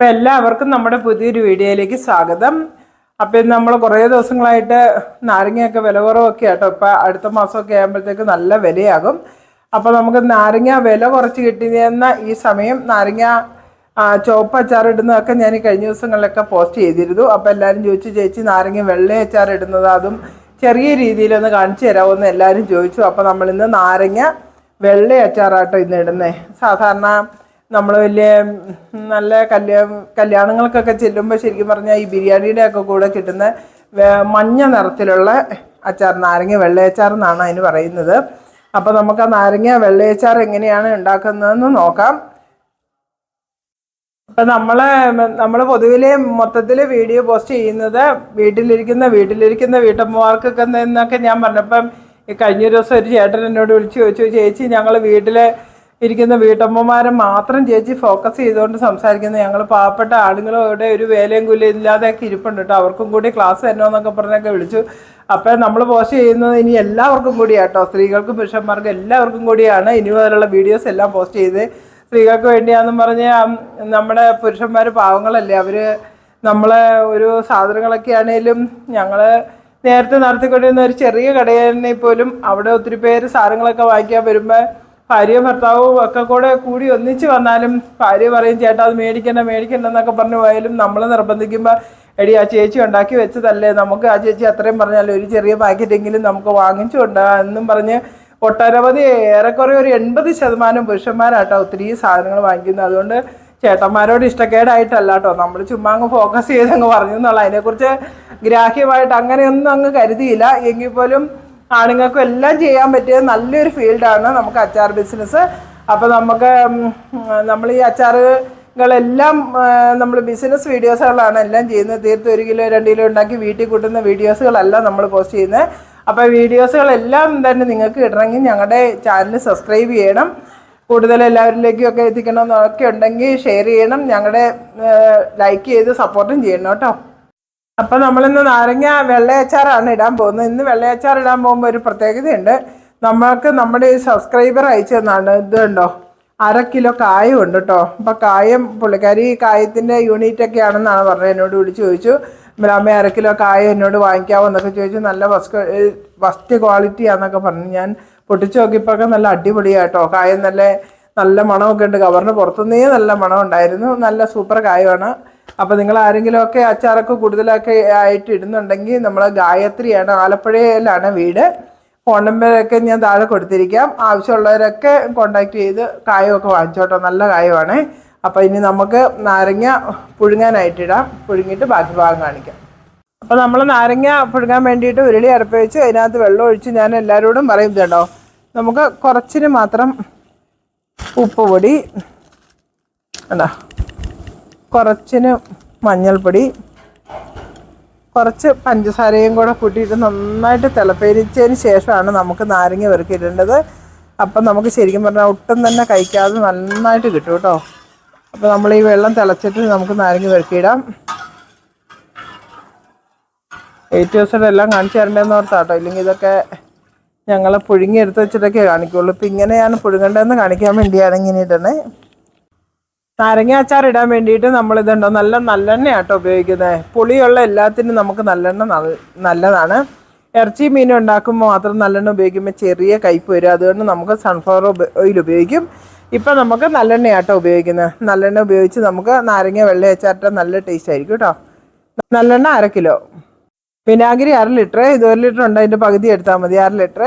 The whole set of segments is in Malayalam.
അപ്പം എല്ലാവർക്കും നമ്മുടെ പുതിയൊരു വീഡിയോയിലേക്ക് സ്വാഗതം. അപ്പം നമ്മൾ കുറേ ദിവസങ്ങളായിട്ട് നാരങ്ങയൊക്കെ വില കുറവൊക്കെ ആട്ടോ. ഇപ്പം അടുത്ത മാസമൊക്കെ ആകുമ്പോഴത്തേക്ക് നല്ല വിലയാകും. അപ്പോൾ നമുക്ക് നാരങ്ങ വില കുറച്ച് കിട്ടിയെന്ന ഈ സമയം നാരങ്ങ ചുവപ്പ് അച്ചാർ ഇടുന്നതൊക്കെ ഞാൻ ഈ കഴിഞ്ഞ ദിവസങ്ങളിലൊക്കെ പോസ്റ്റ് ചെയ്തിരുന്നു. അപ്പോൾ എല്ലാവരും ചോദിച്ചു ചേച്ചി നാരങ്ങ വെള്ള അച്ചാർ ഇടുന്നത് അതും ചെറിയ രീതിയിലൊന്ന് കാണിച്ചു തരാമോ എന്ന് എല്ലാവരും ചോദിച്ചു. അപ്പോൾ നമ്മളിന്ന് നാരങ്ങ വെള്ള അച്ചാറാട്ടോ ഇന്ന് ഇടുന്നത് സാധാരണ നമ്മൾ വലിയ നല്ല കല്യാ കല്യാണങ്ങൾക്കൊക്കെ ചെല്ലുമ്പോൾ ശരിക്കും പറഞ്ഞാൽ ഈ ബിരിയാണിയുടെ ഒക്കെ കൂടെ കിട്ടുന്ന മഞ്ഞ നിറത്തിലുള്ള അച്ചാർ നാരങ്ങ വെള്ളയച്ചാർ എന്നാണ് അതിന് പറയുന്നത്. അപ്പോൾ നമുക്ക് ആ നാരങ്ങ വെള്ളയച്ചാർ എങ്ങനെയാണ് ഉണ്ടാക്കുന്നതെന്ന് നോക്കാം. അപ്പം നമ്മൾ നമ്മൾ പൊതുവിലെ മൊത്തത്തിൽ വീഡിയോ പോസ്റ്റ് ചെയ്യുന്നത് വീട്ടിലിരിക്കുന്ന വീട്ടിലിരിക്കുന്ന വീട്ടമ്മമാർക്കൊക്കെ എന്നൊക്കെ ഞാൻ പറഞ്ഞപ്പം കഴിഞ്ഞ ദിവസം ഒരു ചേട്ടൻ എന്നോട് വിളിച്ച് ചോദിച്ചു ചേച്ചി ഞങ്ങൾ വീട്ടിൽ ഇരിക്കുന്ന വീട്ടമ്മമാരെ മാത്രം ചേച്ചി ഫോക്കസ് ചെയ്തുകൊണ്ട് സംസാരിക്കുന്നത് ഞങ്ങൾ പാവപ്പെട്ട ആളുകളും ഒരു വേലയും കൂലി ഇല്ലാതെയൊക്കെ ഇരിപ്പുണ്ട് കേട്ടോ അവർക്കും കൂടി ക്ലാസ് തരണമെന്നൊക്കെ പറഞ്ഞൊക്കെ വിളിച്ചു. അപ്പം നമ്മൾ പോസ്റ്റ് ചെയ്യുന്നത് ഇനി എല്ലാവർക്കും കൂടിയാട്ടോ. സ്ത്രീകൾക്കും പുരുഷന്മാർക്കും എല്ലാവർക്കും കൂടിയാണ് ഇനി മുതലുള്ള വീഡിയോസ് എല്ലാം പോസ്റ്റ് ചെയ്ത്. സ്ത്രീകൾക്ക് വേണ്ടിയാണെന്ന് പറഞ്ഞ് നമ്മുടെ പുരുഷന്മാർ പാവങ്ങളല്ലേ. അവർ നമ്മളെ ഒരു സാധനങ്ങളൊക്കെ ആണെങ്കിലും ഞങ്ങൾ നേരത്തെ നടത്തിക്കൊണ്ടിരുന്ന ഒരു ചെറിയ കടയിൽ പോലും അവിടെ ഒത്തിരി പേര് സാധനങ്ങളൊക്കെ വാങ്ങിക്കാൻ വരുമ്പോൾ ഭാര്യയും ഭർത്താവും ഒക്കെ കൂടെ കൂടി ഒന്നിച്ച് വന്നാലും ഭാര്യ പറയും ചേട്ടാ അത് മേടിക്കണ്ട മേടിക്കണ്ട എന്നൊക്കെ പറഞ്ഞു പോയാലും നമ്മൾ നിർബന്ധിക്കുമ്പോൾ എടി ആ ചേച്ചി ഉണ്ടാക്കി വെച്ചതല്ലേ? നമുക്ക് ആ ചേച്ചി അത്രയും പറഞ്ഞാലും? ഒരു ചെറിയ പാക്കറ്റെങ്കിലും നമുക്ക് വാങ്ങിച്ചു കൊണ്ടാ എന്നും പറഞ്ഞ് ഒട്ടനവധി ഏറെക്കുറെ ഒരു എൺപത് ശതമാനം പുരുഷന്മാരാട്ടോ ഒത്തിരി സാധനങ്ങൾ വാങ്ങിക്കുന്നത്. അതുകൊണ്ട് ചേട്ടന്മാരോട് ഇഷ്ടക്കേടായിട്ടല്ല കേട്ടോ നമ്മൾ ചുമ്മാ അങ്ങ് ഫോക്കസ് ചെയ്ത് അങ്ങ് പറഞ്ഞു എന്നുള്ള അതിനെക്കുറിച്ച് ഗ്രാഹ്യമായിട്ട് അങ്ങനെയൊന്നും അങ്ങ് കരുതിയില്ല. എങ്കിൽ പോലും ആണുങ്ങൾക്കും എല്ലാം ചെയ്യാൻ പറ്റിയ നല്ലൊരു ഫീൽഡാണ് നമുക്ക് അച്ചാർ ബിസിനസ് അപ്പോൾ നമുക്ക് നമ്മൾ ഈ അച്ചാറുകളെല്ലാം നമ്മൾ ബിസിനസ് വീഡിയോസുകളാണ് എല്ലാം ചെയ്യുന്നത്. തീർത്ത് ഒരു കിലോ രണ്ട് കിലോ ഉണ്ടാക്കി വീട്ടിൽ കൂട്ടുന്ന വീഡിയോസുകളല്ല നമ്മൾ പോസ്റ്റ് ചെയ്യുന്നത്. അപ്പോൾ വീഡിയോസുകളെല്ലാം തന്നെ നിങ്ങൾക്ക് കിട്ടണമെങ്കിൽ ഞങ്ങളുടെ ചാനൽ സബ്സ്ക്രൈബ് ചെയ്യണം. കൂടുതൽ എല്ലാവരിലേക്കും ഒക്കെ എത്തിക്കണമെന്നൊക്കെ ഉണ്ടെങ്കിൽ ഷെയർ ചെയ്യണം. ഞങ്ങളുടെ ലൈക്ക് ചെയ്ത് സപ്പോർട്ടും ചെയ്യണം കേട്ടോ. അപ്പം നമ്മളിന്ന് നാരങ്ങ വെള്ളയച്ചാറാണ് ഇടാൻ പോകുന്നത്. ഇന്ന് വെള്ളയച്ചാർ ഇടാൻ പോകുമ്പോൾ ഒരു പ്രത്യേകതയുണ്ട്. നമ്മൾക്ക് നമ്മുടെ ഈ സബ്സ്ക്രൈബർ അയച്ചു തന്നാണ്. ഇത് കണ്ടോ? അര കിലോ കായം ഉണ്ട് കേട്ടോ അപ്പം കായം പുള്ളിക്കാരി കായത്തിന്റെ യൂണിറ്റ് ഒക്കെ ആണെന്നാണ് പറഞ്ഞത്. എന്നോട് വിളിച്ച് ചോദിച്ചു. അമ്മ അര കിലോ കായം എന്നോട് വാങ്ങിക്കാവോ? എന്നൊക്കെ ചോദിച്ചു. നല്ല ഫസ്റ്റ് ഫസ്റ്റ് ക്വാളിറ്റി ആണെന്നൊക്കെ പറഞ്ഞു. ഞാൻ പൊട്ടിച്ച് നോക്കിയപ്പോഴൊക്കെ നല്ല അടിപൊളിയാട്ടോ കായം നല്ല നല്ല മണമൊക്കെ ഉണ്ട്. കവറിന് പുറത്തുനിന്നേ നല്ല മണം ഉണ്ടായിരുന്നു. നല്ല സൂപ്പർ കായമാണ് അപ്പോൾ നിങ്ങൾ ആരെങ്കിലുമൊക്കെ അച്ചാറൊക്കെ കൂടുതലൊക്കെ ആയിട്ട് ഇടുന്നുണ്ടെങ്കിൽ നമ്മൾ ഗായത്രിയാണ് ആലപ്പുഴയിലാണ് വീട്. ഫോൺ നമ്പറൊക്കെ ഞാൻ താഴെ കൊടുത്തിരിക്കാം. ആവശ്യമുള്ളവരൊക്കെ കോണ്ടാക്ട് ചെയ്ത് കായമൊക്കെ വാങ്ങിച്ചോട്ടോ. നല്ല കായമാണേ അപ്പോൾ ഇനി നമുക്ക് നാരങ്ങ പുഴുങ്ങാനായിട്ടിടാം പുഴുങ്ങിയിട്ട് ബാക്കി ഭാഗം കാണിക്കാം. അപ്പോൾ നമ്മൾ നാരങ്ങ പുഴുങ്ങാൻ വേണ്ടിയിട്ട് ഉരുളി അരപ്പ് വെച്ച് അതിനകത്ത് വെള്ളം ഒഴിച്ച് ഞാൻ എല്ലാവരോടും പറയും കേട്ടോ നമുക്ക് കുറച്ചിന് മാത്രം ഉപ്പ് പൊടി കണ്ടോ കുറച്ചിന് മഞ്ഞൾപ്പൊടി കുറച്ച് പഞ്ചസാരയും കൂടെ കൂട്ടിയിട്ട് നന്നായിട്ട് തിളപ്പേരിച്ചതിന് ശേഷമാണ് നമുക്ക് നാരങ്ങ വെറുക്കിയിടേണ്ടത് അപ്പം നമുക്ക് ശരിക്കും പറഞ്ഞാൽ ഒട്ടും തന്നെ കഴിക്കാതെ നന്നായിട്ട് കിട്ടും കേട്ടോ. അപ്പോൾ നമ്മൾ ഈ വെള്ളം തിളച്ചിട്ട് നമുക്ക് നാരങ്ങ വെറുക്കിയിടാം എയ്റ്റ് ദിവസം എല്ലാം കാണിച്ചു തരേണ്ടതെന്ന് ഓർത്താട്ടോ. ഇല്ലെങ്കിൽ ഇതൊക്കെ ഞങ്ങൾ പുഴുങ്ങി എടുത്ത് വെച്ചിട്ടൊക്കെ കാണിക്കുള്ളൂ. ഇപ്പം ഇങ്ങനെയാണ് പുഴുങ്ങേണ്ടതെന്ന് കാണിക്കാൻ വേണ്ടിയാണ് ഇങ്ങനെ ഇടണേ നാരങ്ങ അച്ചാർ ഇടാൻ വേണ്ടിയിട്ട് നമ്മളിതുണ്ടോ നല്ല നല്ലെണ്ണ ആട്ടോ ഉപയോഗിക്കുന്നത്. പുളിയുള്ള എല്ലാത്തിനും നമുക്ക് നല്ലെണ്ണ നല്ലതാണ്. ഇറച്ചി മീൻ ഉണ്ടാക്കുമ്പോൾ മാത്രം നല്ലെണ്ണ ഉപയോഗിക്കുമ്പോൾ ചെറിയ കയ്പ് വരും. അതുകൊണ്ട് നമുക്ക് സൺഫ്ലവർ ഓയിൽ ഉപയോഗിക്കും. ഇപ്പം നമുക്ക് നല്ലെണ്ണ ആട്ടോ ഉപയോഗിക്കുന്നത്. നല്ലെണ്ണ ഉപയോഗിച്ച് നമുക്ക് നാരങ്ങ വെള്ള നല്ല ടേസ്റ്റ് ആയിരിക്കും കേട്ടോ നല്ലെണ്ണ അര കിലോ. വിനാഗിരി അര ലിറ്റർ ഇത് ഒരു ലിറ്റർ ഉണ്ട് അതിന്റെ പകുതി എടുത്താൽ മതി അര ലിറ്റർ.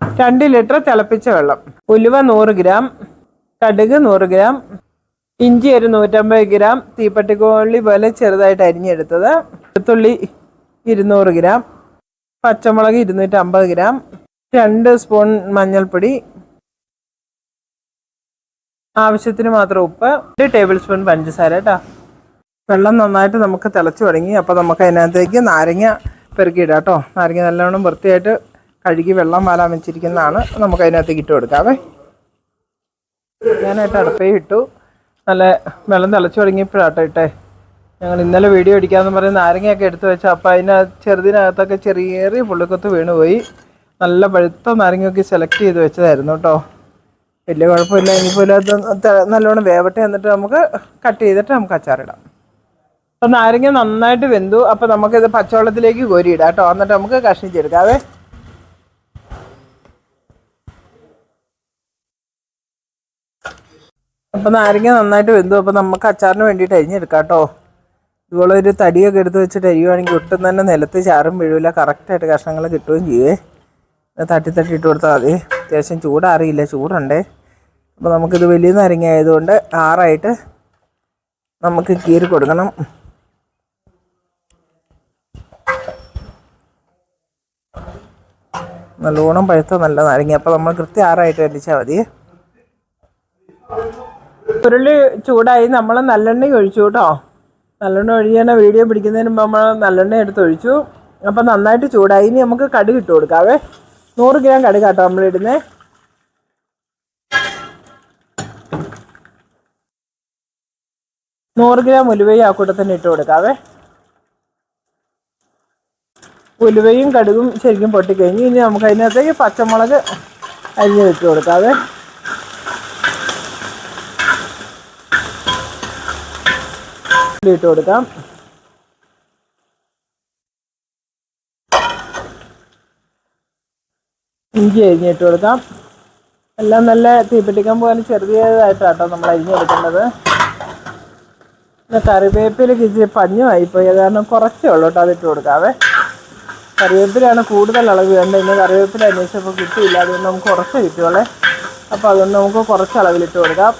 രണ്ട് ലിറ്റർ തിളപ്പിച്ച വെള്ളം. ഉലുവ നൂറ് ഗ്രാം കടുക് നൂറ് ഗ്രാം ഇഞ്ചി ഒരു നൂറ്റമ്പത് ഗ്രാം തീപ്പട്ടിക്കോള്ളി പോലെ ചെറുതായിട്ട് അരിഞ്ഞെടുത്തത്. വെളുത്തുള്ളി ഇരുന്നൂറ് ഗ്രാം പച്ചമുളക് ഇരുന്നൂറ്റമ്പത് ഗ്രാം രണ്ട് സ്പൂൺ മഞ്ഞൾപ്പൊടി ആവശ്യത്തിന് മാത്രം ഉപ്പ് ഒരു ടേബിൾ സ്പൂൺ പഞ്ചസാര കേട്ടോ വെള്ളം നന്നായിട്ട് നമുക്ക് തിളച്ച് തുടങ്ങി അപ്പോൾ നമുക്ക് അതിനകത്തേക്ക് നാരങ്ങ പെറുക്കിയിടാം കേട്ടോ. നാരങ്ങ നല്ലവണ്ണം വൃത്തിയായിട്ട് കഴുകി വെള്ളം വാലാൻ വെച്ചിരിക്കുന്നതാണ്. നമുക്ക് അതിനകത്തേക്ക് ഇട്ട് കൊടുക്കാവേ. ഞാനായിട്ട് അടുപ്പേ ഇട്ടു. നല്ല വെള്ളം തിളച്ച് തുടങ്ങിയപ്പോഴാട്ടോ ഇട്ടേ. ഞങ്ങൾ ഇന്നലെ വീഡിയോ അടിക്കാമെന്ന് പറഞ്ഞ് നാരങ്ങയൊക്കെ എടുത്തു വെച്ചാൽ അപ്പം അതിന് ചെറുതിനകത്തൊക്കെ ചെറിയ പുള്ളിക്കൊത്ത് വീണുപോയി. നല്ല പഴുത്ത നാരങ്ങയൊക്കെ സെലക്ട് ചെയ്ത് വെച്ചതായിരുന്നു കേട്ടോ. വലിയ കുഴപ്പമില്ല. ഇനിയിപ്പോൾ നല്ലോണം വേവട്ടെ എന്നിട്ട് നമുക്ക് കട്ട് ചെയ്തിട്ട് നമുക്ക് അച്ചാറിടാം. അപ്പം നാരങ്ങ നന്നായിട്ട് വെന്തു. അപ്പം നമുക്കിത് പച്ചവെള്ളത്തിലേക്ക് കോരിയിടാം കേട്ടോ. എന്നിട്ട് നമുക്ക് കഷ്ണിച്ചെടുക്കാവേ അപ്പം നാരങ്ങ നന്നായിട്ട് വെന്തു. അപ്പം നമുക്ക് അച്ചാറിന് വേണ്ടിയിട്ട് അരിഞ്ഞെടുക്കാം കേട്ടോ. ഇതുപോലെ ഒരു തടിയൊക്കെ എടുത്ത് വെച്ചിട്ട് അരിയുവാണെങ്കിൽ ഒട്ടും തന്നെ നിലത്ത് ചാറും വീഴില്ല കറക്റ്റായിട്ട് കഷ്ണങ്ങൾ കിട്ടുകയും ചെയ്യേ. തട്ടി തട്ടി ഇട്ട് കൊടുത്താൽ മതി. അത്യാവശ്യം ചൂടാറിയില്ല. ചൂടുണ്ടേ. അപ്പോൾ നമുക്കിത് വലിയ നാരങ്ങ ആയതുകൊണ്ട് ആറായിട്ട് നമുക്ക് കീറി കൊടുക്കണം. നല്ലോണം പഴുത്ത നല്ല നാരങ്ങ. അപ്പോൾ നമ്മൾ കൃത്യം ആറായിട്ട് അടിച്ചാൽ മതി. ഉരുളി ചൂടായി നമ്മൾ നല്ലെണ്ണ ഒഴിച്ചു കേട്ടോ. നല്ലെണ്ണ ഒഴിയണ വീഡിയോ പിടിക്കുന്നതിന് മുമ്പ് നമ്മൾ നല്ലെണ്ണ എടുത്ത് ഒഴിച്ചു. അപ്പം നന്നായിട്ട് ചൂടായി. ഇനി നമുക്ക് കടുക് ഇട്ട് കൊടുക്കാവേ. നൂറ് ഗ്രാം കടുക് കേട്ടോ നമ്മൾ ഇടുന്നേ. നൂറ് ഗ്രാം ഉലുവയും ആ കൂട്ടത്തിന് ഇട്ട് കൊടുക്കാവേ. ഉലുവയും കടുകും ശരിക്കും പൊട്ടിക്കഴിഞ്ഞ് ഇനി നമുക്ക് അതിനകത്തേക്ക് പച്ചമുളക് അരിഞ്ഞ് ഇട്ട് കൊടുക്കാം. ഇട്ട് കൊടുക്കാം. ഇഞ്ചി അരിഞ്ഞിട്ട് കൊടുക്കാം. എല്ലാം നല്ല തീപ്പെട്ടിക്കാൻ പോലെ ചെറിയതായിട്ടാട്ടോ നമ്മൾ അരിഞ്ഞെടുക്കേണ്ടത് കൊടുക്കേണ്ടത് കറിവേപ്പിലേക്ക് ഇച്ചിരി പഞ്ഞുമായിപ്പോയി. കാരണം കുറച്ചേ ഉള്ളൂ കേട്ടോ അതിട്ട് കൊടുക്കാവേ. കറിവേപ്പിലാണ് കൂടുതൽ അളവ് വേണ്ടത്. ഇന്ന് കറിവേപ്പില അന്വേഷിച്ചപ്പോൾ കിട്ടിയില്ല. അതുകൊണ്ട് നമുക്ക് കുറച്ച് കിട്ടുള്ളേ അപ്പോൾ അതുകൊണ്ട് നമുക്ക് കുറച്ച് അളവിലിട്ട് കൊടുക്കാം.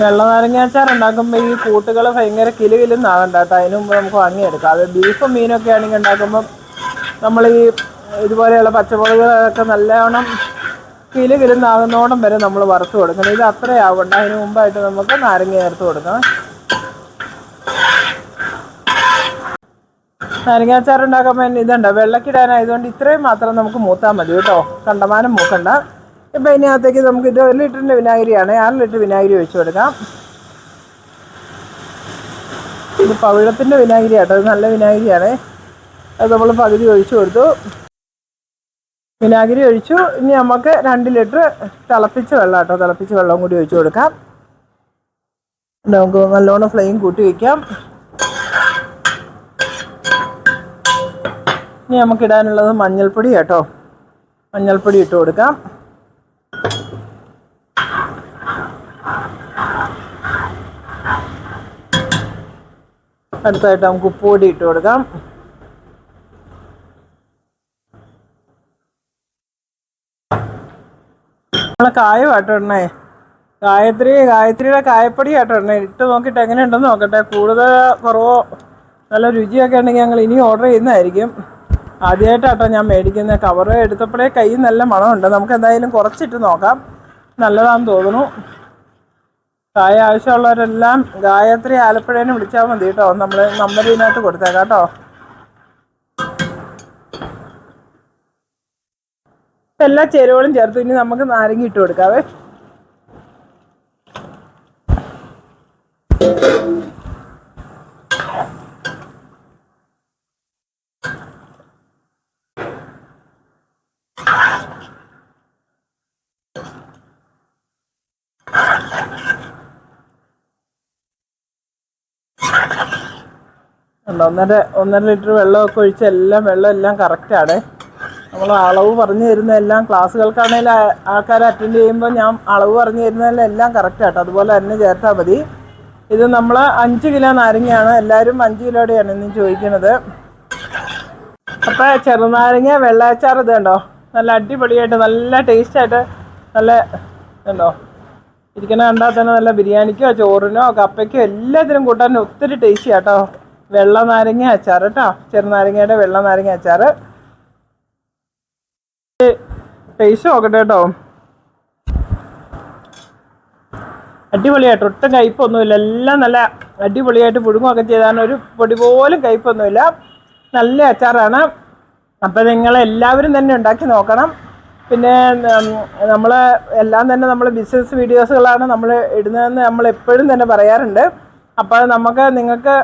വെള്ളനാരങ്ങാച്ചാർ ഉണ്ടാക്കുമ്പോൾ ഈ കൂട്ടുകൾ ഭയങ്കര കിലു കേട്ടോ. അതിന് മുമ്പ് നമുക്ക് വാങ്ങിയെടുക്കാം. അത് ബീഫും മീനൊക്കെ ആണെങ്കിൽ ഉണ്ടാക്കുമ്പം നമ്മൾ ഈ ഇതുപോലെയുള്ള പച്ചമുളകൊക്കെ നല്ലവണ്ണം കിലുകിലുന്നാകുന്നോണം വരെ നമ്മൾ വറുത്ത് കൊടുക്കണം. ഇത് അത്രയാവണ്ട അതിന് മുമ്പായിട്ട് നമുക്ക് നാരങ്ങ ചേർത്ത് കൊടുക്കണം. നാരങ്ങാച്ചാർ ഉണ്ടാക്കുമ്പോൾ ഇതുണ്ട്? വെള്ളക്കിടാനായതുകൊണ്ട് ഇത്രയും മാത്രം നമുക്ക് മൂത്താൽ മതി കേട്ടോ. കണ്ടമാനം മൂക്കണ്ട. ഇപ്പം ഇതിനകത്തേക്ക് നമുക്ക് ഇത് ഒരു ലിറ്ററിന്റെ വിനാഗിരിയാണ്. ആറ് ലിറ്റർ വിനാഗിരി ഒഴിച്ചു കൊടുക്കാം. ഇത് പവിഴത്തിന്റെ വിനാഗിരി കേട്ടോ നല്ല വിനാഗിരിയാണ്. അത് നമ്മൾ പകുതി ഒഴിച്ചു കൊടുത്തു. വിനാഗിരി ഒഴിച്ചു. ഇനി നമുക്ക് രണ്ട് ലിറ്റർ തിളപ്പിച്ച വെള്ളം കേട്ടോ. തിളപ്പിച്ച വെള്ളം കൂടി ഒഴിച്ചു കൊടുക്കാം. നമുക്ക് നല്ലോണം ഫ്ലെയിം കൂട്ടി വയ്ക്കാം ഇനി നമുക്കിടാനുള്ളത് മഞ്ഞൾപ്പൊടി കേട്ടോ. മഞ്ഞൾപ്പൊടി ഇട്ട് കൊടുക്കാം. അടുത്തായിട്ട് നമുക്ക് ഉപ്പുപൊടി ഇട്ട് കൊടുക്കാം. നമ്മളെ കായ എണ്ണേ ഗായത്രി ഗായത്രിയുടെ കായപ്പൊടി ആട്ടിടണേ ഇട്ട് നോക്കിയിട്ട് എങ്ങനെയുണ്ടെന്ന് നോക്കട്ടെ. കൂടുതൽ കുറവോ നല്ല രുചിയൊക്കെ ഉണ്ടെങ്കിൽ ഞങ്ങൾ ഇനി ഓർഡർ ചെയ്യുന്നതായിരിക്കും. ആദ്യമായിട്ടാട്ടോ ഞാൻ മേടിക്കുന്നത്. കവർ എടുത്തപ്പോഴേ കൈ നല്ല മണമുണ്ട്. നമുക്ക് എന്തായാലും കുറച്ചിട്ട് നോക്കാം. നല്ലതാണെന്ന് തോന്നുന്നു. കായ ആവശ്യമുള്ളവരെല്ലാം ഗായത്രി ആലപ്പുഴേനെ വിളിച്ചാൽ മതി കേട്ടോ. നമ്മൾ നമ്പർ ഇതിനകത്ത് കൊടുത്തേക്കാം കേട്ടോ. എല്ലാ ചേരുവകളും ചേർത്ത് ഇനി നമുക്ക് നാരങ്ങ ഇട്ട് കൊടുക്കാവേ. ഒന്നര ഒന്നര ലിറ്റർ വെള്ളമൊക്കെ ഒഴിച്ച് എല്ലാം വെള്ളം എല്ലാം കറക്റ്റാണ് നമ്മൾ അളവ് പറഞ്ഞു തരുന്ന എല്ലാം ക്ലാസ്സുകൾക്കാണെങ്കിൽ ആൾക്കാർ അറ്റൻഡ് ചെയ്യുമ്പോൾ ഞാൻ അളവ് പറഞ്ഞു തരുന്നതെല്ലാം എല്ലാം കറക്റ്റ് ആട്ടോ. അതുപോലെ തന്നെ ചേർത്താൽ മതി. ഇത് നമ്മൾ അഞ്ച് കിലോ നാരങ്ങയാണ്. എല്ലാവരും അഞ്ച് കിലോയുടെയാണ് ഇന്ന് ചോദിക്കുന്നത് അപ്പോൾ ചെറുനാരങ്ങ വെള്ളാച്ചാർ ഇത് കണ്ടോ? നല്ല അടിപൊളിയായിട്ട് നല്ല ടേസ്റ്റായിട്ട് നല്ല ഉണ്ടോ ഇരിക്കണ കണ്ടാൽ തന്നെ നല്ല ബിരിയാണിക്കോ ചോറിനോ കപ്പയ്ക്കോ എല്ലാത്തിനും കൂട്ടാൻ ഒത്തിരി ടേസ്റ്റി ആട്ടോ. വെള്ള നാരങ്ങ അച്ചാർ കേട്ടോ ചെറുനാരങ്ങയുടെ വെള്ള നാരങ്ങ അച്ചാർ ടേസ്റ്റ് നോക്കട്ടെ കേട്ടോ. അടിപൊളിയായിട്ട് ഒട്ടും കയ്പൊന്നുമില്ല. എല്ലാം നല്ല അടിപൊളിയായിട്ട് പുഴുങ്ങുമൊക്കെ ചെയ്താണ്. ഒരു പൊടി പോലും കയ്പൊന്നുമില്ല. നല്ല അച്ചാറാണ്. അപ്പം നിങ്ങൾ എല്ലാവരും തന്നെ ഉണ്ടാക്കി നോക്കണം. പിന്നെ നമ്മൾ എല്ലാം തന്നെ നമ്മൾ ബിസിനസ് വീഡിയോസുകളാണ് നമ്മൾ ഇടുന്നതെന്ന് നമ്മൾ എപ്പോഴും തന്നെ പറയാറുണ്ട്. അപ്പോൾ നമുക്ക് നിങ്ങൾക്ക്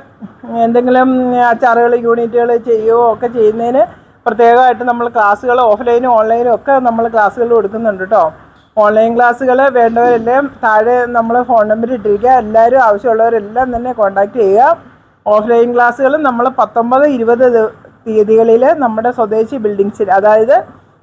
എന്തെങ്കിലും അച്ചാറുകൾ യൂണിറ്റുകൾ ചെയ്യുകയോ ഒക്കെ ചെയ്യുന്നതിന് പ്രത്യേകമായിട്ട് നമ്മൾ ക്ലാസ്സുകൾ ഓഫ്ലൈനും ഓൺലൈനും ഒക്കെ നമ്മൾ ക്ലാസ്സുകൾ കൊടുക്കുന്നുണ്ട് കേട്ടോ ഓൺലൈൻ ക്ലാസ്സുകൾ വേണ്ടവരെല്ലാം താഴെ നമ്മൾ ഫോൺ നമ്പർ ഇട്ടിരിക്കുക. എല്ലാവരും ആവശ്യമുള്ളവരെല്ലാം തന്നെ കോൺടാക്റ്റ് ചെയ്യുക. ഓഫ്ലൈൻ ക്ലാസ്സുകൾ നമ്മൾ പത്തൊമ്പത് ഇരുപത് തീയതികളിൽ നമ്മുടെ സ്വദേശി ബിൽഡിങ്സിൽ അതായത്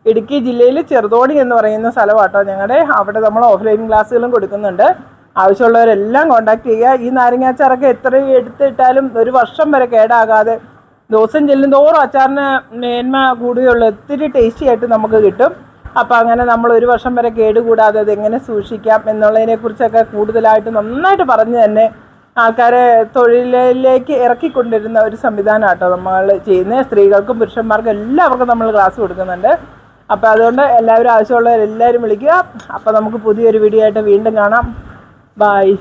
ഇടുക്കി ജില്ലയിൽ ചെറുതോണി എന്ന് പറയുന്ന സ്ഥലമാട്ടോ ഞങ്ങളുടെ അവിടെ നമ്മൾ ഓഫ്ലൈൻ ക്ലാസ്സുകളും കൊടുക്കുന്നുണ്ട്. ആവശ്യമുള്ളവരെല്ലാം കോൺടാക്റ്റ് ചെയ്യുക. ഈ നാരങ്ങാച്ചാറൊക്കെ എത്ര എടുത്തിട്ടാലും ഒരു വർഷം വരെ കേടാകാതെ ദിവസം ചെല്ലുന്തോറും അച്ചാറിന് മേന്മ കൂടുകയുള്ളൂ. ഒത്തിരി ടേസ്റ്റി ആയിട്ട് നമുക്ക് കിട്ടും. അപ്പം അങ്ങനെ നമ്മൾ ഒരു വർഷം വരെ കേടുകൂടാതെ അത് എങ്ങനെ സൂക്ഷിക്കാം എന്നുള്ളതിനെക്കുറിച്ചൊക്കെ കൂടുതലായിട്ട് നന്നായിട്ട് പറഞ്ഞ് തന്നെ ആൾക്കാരെ തൊഴിലിലേക്ക് ഇറക്കിക്കൊണ്ടിരുന്ന ഒരു സംവിധാനം കേട്ടോ നമ്മൾ ചെയ്യുന്നത് സ്ത്രീകൾക്കും പുരുഷന്മാർക്കും എല്ലാവർക്കും നമ്മൾ ക്ലാസ് കൊടുക്കുന്നുണ്ട്. അപ്പോൾ അതുകൊണ്ട് എല്ലാവരും ആവശ്യമുള്ളവരെല്ലാവരും വിളിക്കുക. അപ്പോൾ നമുക്ക് പുതിയൊരു വീഡിയോ ആയിട്ട് വീണ്ടും കാണാം. ബായ്